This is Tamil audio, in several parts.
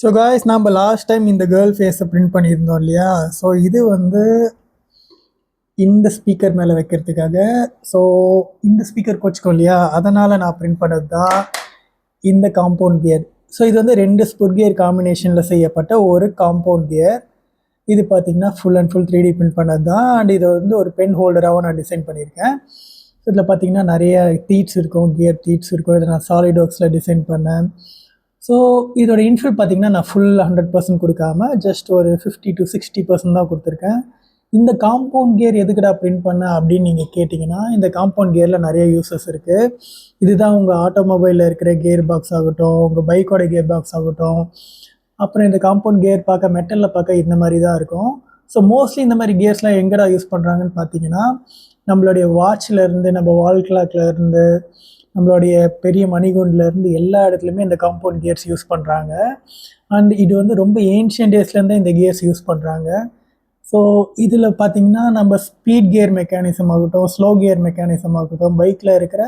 ஸோ காய்ஸ் நம்ம லாஸ்ட் டைம் இந்த கேர்ள் ஃபேஸை பிரிண்ட் பண்ணியிருந்தோம் இல்லையா? ஸோ இது வந்து இந்த ஸ்பீக்கர் மேலே வைக்கிறதுக்காக. ஸோ இந்த ஸ்பீக்கர் கோச்சுக்கோ இல்லையா? அதனால் நான் பிரிண்ட் பண்ணது தான் இந்த காம்பவுண்ட் கியர் ஸோ இது வந்து ரெண்டு ஸ்புட் கியர் காம்பினேஷனில் செய்யப்பட்ட ஒரு காம்பவுண்ட் கியர் இது பார்த்தீங்கன்னா full and full three D print பண்ணது தான் அண்ட் இது வந்து ஒரு பென் ஹோல்டராகவும் நான் டிசைன் பண்ணியிருக்கேன். இதில் பார்த்தீங்கன்னா நிறைய தீட்ஸ் இருக்கும் கியர் தீட்ஸ் இருக்கும். இதை நான் சாலிட் ஒர்க்ஸில் டிசைன் பண்ணேன். ஸோ இதோட இன்ஃபில் பார்த்தீங்கன்னா நான் ஃபுல் ஹண்ட்ரட் பர்சன்ட் கொடுக்காம ஜஸ்ட் ஒரு ஃபிஃப்டி டு சிக்ஸ்டி பர்சன்ட் தான் கொடுத்துருக்கேன். இந்த காம்பவுண்ட் கியர் எதுக்குடா பிரிண்ட் பண்ண அப்படின்னு நீங்கள் கேட்டிங்கன்னா இந்த காம்பவுண்ட் கியரில் நிறைய யூசஸ் இருக்குது இதுதான் உங்கள் ஆட்டோமொபைலில் இருக்கிற கியர் பாக்ஸ் ஆகட்டும் உங்கள் பைக்கோட கியர் பாக்ஸ் ஆகட்டும். அப்புறம் இந்த காம்பவுண்ட் கியர் பார்க்க மெட்டலில் பார்க்க இந்த மாதிரி தான் இருக்கும். ஸோ மோஸ்ட்லி இந்த மாதிரி கியர்ஸ்லாம் எங்கடா யூஸ் பண்ணுறாங்கன்னு பார்த்தீங்கன்னா நம்மளுடைய வாட்ச்ல இருந்து நம்ம வால் கிளாக்லேருந்து இருந்து நம்மளுடைய பெரிய மணிகுண்டில் இருந்து எல்லா இடத்துலையுமே இந்த காம்பவுண்ட் கியர்ஸ் யூஸ் பண்ணுறாங்க அண்ட் இது வந்து ரொம்ப ஏன்ஷியன் டேஸ்லேருந்தே இந்த கியர்ஸ் யூஸ் பண்ணுறாங்க ஸோ இதில் பார்த்தீங்கன்னா நம்ம ஸ்பீட் கியர் மெக்கானிசம் ஆகட்டும் ஸ்லோ கியர் மெக்கானிசம் ஆகட்டும் பைக்கில் இருக்கிற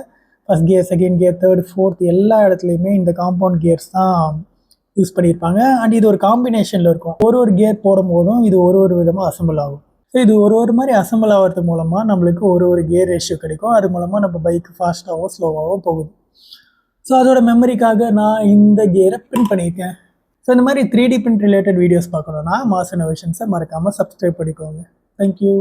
first gear second gear third fourth எல்லா இடத்துலையுமே இந்த காம்பவுண்ட் கியர்ஸ் தான் யூஸ் பண்ணியிருப்பாங்க அண்ட் இது ஒரு காம்பினேஷனில் இருக்கும். ஒரு ஒரு கியர் போடும் போதும் இது ஒரு ஒரு விதமாக அசம்பிள் ஆகும். ஸோ இது ஒரு ஒரு மாதிரி அசம்பிள் ஆகிறது மூலமாக நம்மளுக்கு ஒரு ஒரு கியர் ரேஷியோ கிடைக்கும். அது மூலமாக நம்ம பைக் ஃபாஸ்ட்டாகவோ ஸ்லோவாகவோ போகுது. ஸோ அதோட மெமரிக்காக நான் இந்த கியரை பிரிண்ட் பண்ணியிருக்கேன். ஸோ இந்த மாதிரி three D print related videos பார்க்கணுன்னா மாஸ் மறக்காமல் சப்ஸ்கிரைப் பண்ணிக்கோங்க. Thank you